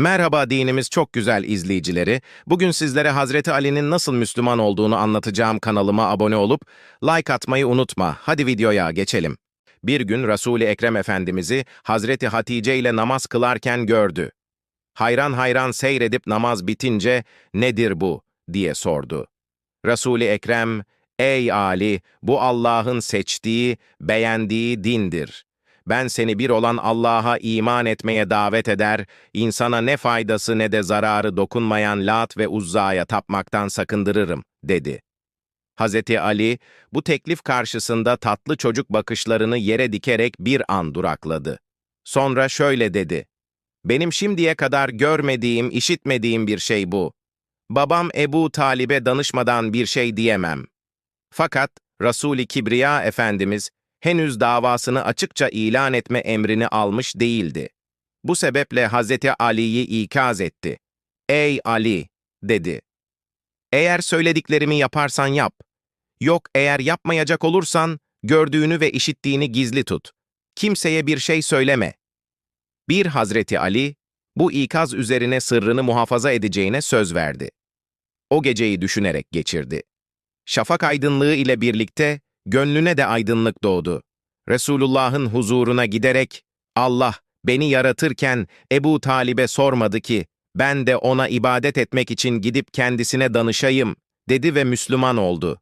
Merhaba dinimiz çok güzel izleyicileri. Bugün sizlere Hazreti Ali'nin nasıl Müslüman olduğunu anlatacağım kanalıma abone olup like atmayı unutma. Hadi videoya geçelim. Bir gün Resul-i Ekrem Efendimiz'i Hazreti Hatice ile namaz kılarken gördü. Hayran hayran seyredip namaz bitince nedir bu diye sordu. Resul-i Ekrem, ey Ali bu Allah'ın seçtiği, beğendiği dindir. Ben seni bir olan Allah'a iman etmeye davet eder, insana ne faydası ne de zararı dokunmayan Lat ve Uzza'ya tapmaktan sakındırırım, dedi. Hazreti Ali, bu teklif karşısında tatlı çocuk bakışlarını yere dikerek bir an durakladı. Sonra şöyle dedi, Benim şimdiye kadar görmediğim, işitmediğim bir şey bu. Babam Ebu Talib'e danışmadan bir şey diyemem. Fakat Resul-i Kibriya Efendimiz henüz davasını açıkça ilan etme emrini almış değildi. Bu sebeple Hazreti Ali'yi ikaz etti. Ey Ali, dedi. Eğer söylediklerimi yaparsan yap. Yok eğer yapmayacak olursan gördüğünü ve işittiğini gizli tut. Kimseye bir şey söyleme. Bir Hazreti Ali, bu ikaz üzerine sırrını muhafaza edeceğine söz verdi. O geceyi düşünerek geçirdi. Şafak aydınlığı ile birlikte gönlüne de aydınlık doğdu. Resulullah'ın huzuruna giderek, Allah beni yaratırken Ebu Talib'e sormadı ki, ben de ona ibadet etmek için gidip kendisine danışayım, dedi ve Müslüman oldu.